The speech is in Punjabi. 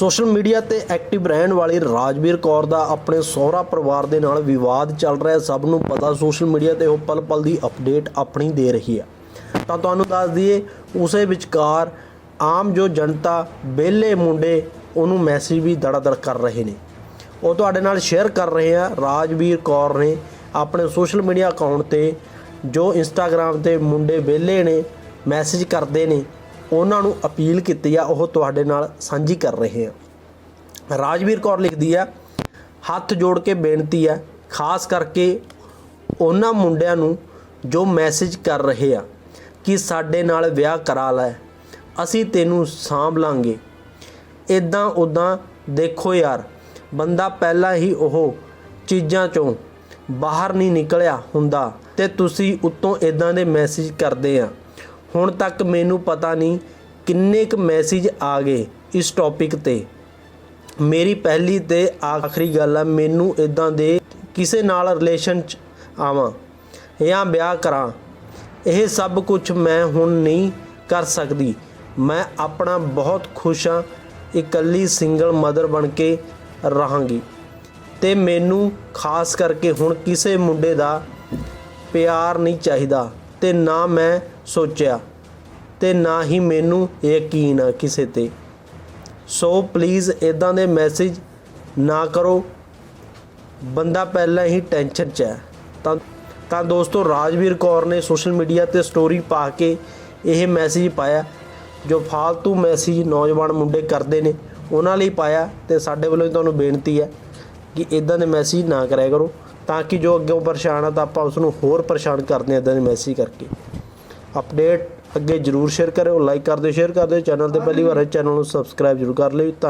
ਸੋਸ਼ਲ ਮੀਡੀਆ ਤੇ ਐਕਟਿਵ ਰਹਿਣ ਵਾਲੀ ਰਾਜਵੀਰ ਕੌਰ ਦਾ ਆਪਣੇ ਸਹੁਰਾ ਪਰਿਵਾਰ ਦੇ ਨਾਲ ਵਿਵਾਦ ਚੱਲ ਰਿਹਾ ਸਭ ਨੂੰ ਪਤਾ ਸੋਸ਼ਲ ਮੀਡੀਆ ਤੇ ਉਹ ਪਲ ਪਲ ਦੀ ਅਪਡੇਟ ਆਪਣੀ ਦੇ ਰਹੀ ਹੈ। ਤਾਂ ਤੁਹਾਨੂੰ ਦੱਸ ਦਈਏ, ਉਸੇ ਵਿਚਕਾਰ ਆਮ ਜੋ ਜਨਤਾ ਬੇਲੇ ਮੁੰਡੇ ਉਹਨੂੰ ਮੈਸੇਜ ਵੀ ਦੜਾਦੜ ਕਰ ਰਹੇ ਨੇ। ਉਹ ਤੁਹਾਡੇ ਨਾਲ ਸ਼ੇਅਰ ਕਰ ਰਹੇ ਆ। ਰਾਜਵੀਰ ਕੌਰ ਨੇ ਆਪਣੇ ਸੋਸ਼ਲ ਮੀਡੀਆ ਅਕਾਊਂਟ ਤੇ ਜੋ ਇੰਸਟਾਗ੍ਰam ਤੇ ਮੁੰਡੇ ਵਿਹਲੇ ਨੇ, ਮੈਸੇਜ ਕਰਦੇ ਨੇ ਉਹਨਾਂ ਨੂੰ ਅਪੀਲ ਕੀਤੀ ਆ, ਉਹ ਤੁਹਾਡੇ ਨਾਲ ਸਾਂਝੀ ਕਰ ਰਹੇ ਆ। ਰਾਜਵੀਰ ਕੌਰ ਲਿਖਦੀ ਆ, ਹੱਥ ਜੋੜ ਕੇ ਬੇਨਤੀ ਆ, ਖਾਸ ਕਰਕੇ ਉਹਨਾਂ ਮੁੰਡਿਆਂ ਨੂੰ ਜੋ ਮੈਸੇਜ ਕਰ ਰਹੇ ਆ ਕਿ ਸਾਡੇ ਨਾਲ ਵਿਆਹ ਕਰਾ ਲੈ, ਅਸੀਂ ਤੈਨੂੰ ਸਾਂਭ ਲਾਂਗੇ। ਇਦਾਂ ਉਦਾਂ ਦੇਖੋ ਯਾਰ, ਬੰਦਾ ਪਹਿਲਾਂ ਹੀ ਉਹ ਚੀਜ਼ਾਂ ਚੋਂ ਬਾਹਰ ਨਹੀਂ ਨਿਕਲਿਆ ਹੁੰਦਾ ਤੇ ਤੁਸੀਂ ਉੱਤੋਂ ਇਦਾਂ ਦੇ ਮੈਸੇਜ ਕਰਦੇ ਆ। ਹੁਣ ਤੱਕ ਮੈਨੂੰ ਪਤਾ ਨਹੀਂ ਕਿੰਨੇ ਕੁ ਮੈਸੇਜ ਆ ਗਏ ਇਸ ਟੌਪਿਕ ਤੇ। ਮੇਰੀ ਪਹਿਲੀ ਤੇ ਆਖਰੀ ਗੱਲ ਆ, ਮੈਨੂੰ ਇਦਾਂ ਦੇ ਕਿਸੇ ਨਾਲ ਰਿਲੇਸ਼ਨ ਚ ਆਵਾਂ ਜਾਂ ਵਿਆਹ ਕਰਾਂ, ਇਹ ਸਭ ਕੁਝ ਮੈਂ ਹੁਣ ਨਹੀਂ ਕਰ ਸਕਦੀ। ਮੈਂ ਆਪਣਾ ਬਹੁਤ ਖੁਸ਼ ਹਾਂ ਇਕੱਲੀ ਸਿੰਗਲ ਮਦਰ ਬਣ ਕੇ ਰਹਾਂਗੀ। ਤੇ ਮੈਨੂੰ ਖਾਸ ਕਰਕੇ ਹੁਣ ਕਿਸੇ ਮੁੰਡੇ ਦਾ ਪਿਆਰ ਨਹੀਂ ਚਾਹੀਦਾ। ਤੇ ਨਾ ਮੈਂ ਸੋਚਿਆ ਤੇ ਨਾ ਹੀ ਮੈਨੂੰ ਯਕੀਨ ਆ ਕਿਸੇ ਤੇ। ਸੋ ਪਲੀਜ਼ ਇਦਾਂ ਦੇ ਮੈਸੇਜ ਨਾ ਕਰੋ। ਬੰਦਾ ਪਹਿਲਾਂ ਹੀ ਟੈਨਸ਼ਨ 'ਚ ਹੈ। ਤਾਂ ਤਾਂ ਦੋਸਤੋ ਰਾਜਵੀਰ ਕੌਰ ਨੇ ਸੋਸ਼ਲ ਮੀਡੀਆ ਤੇ ਸਟੋਰੀ ਪਾ ਕੇ ਇਹ ਮੈਸੇਜ ਪਾਇਆ, ਜੋ ਫਾਲਤੂ ਮੈਸੇਜ ਨੌਜਵਾਨ ਮੁੰਡੇ ਕਰਦੇ ਨੇ, ਉਹਨਾਂ ਲਈ ਪਾਇਆ ਤੇ ਸਾਡੇ ਵੱਲੋਂ ਤੁਹਾਨੂੰ ਬੇਨਤੀ ਹੈ ਕਿ ਇਦਾਂ ਦੇ ਮੈਸੇਜ ਨਾ ਕਰਿਆ ਕਰੋ। ਤਾਂ ਕਿ ਜੋ ਅੱਗੇ ਉਹ ਪਰੇਸ਼ਾਨ ਆ, ਤਾਂ ਆਪਾਂ ਉਸ ਨੂੰ ਹੋਰ ਪਰੇਸ਼ਾਨ ਕਰਦੇ ਹਾਂ ਇਦਾਂ ਦੇ ਮੈਸੇਜ ਕਰਕੇ। ਅਪਡੇਟ ਅੱਗੇ ਜਰੂਰ ਸ਼ੇਅਰ ਕਰਿਓ ਲਾਈਕ ਕਰ ਦਿਓ ਸ਼ੇਅਰ ਕਰ ਦਿਓ ਚੈਨਲ ਤੇ ਪਹਿਲੀ ਵਾਰ ਹੈ ਚੈਨਲ ਨੂੰ ਸਬਸਕ੍ਰਾਈਬ ਜਰੂਰ ਕਰ ਲਿਓ। ਧੰਨ-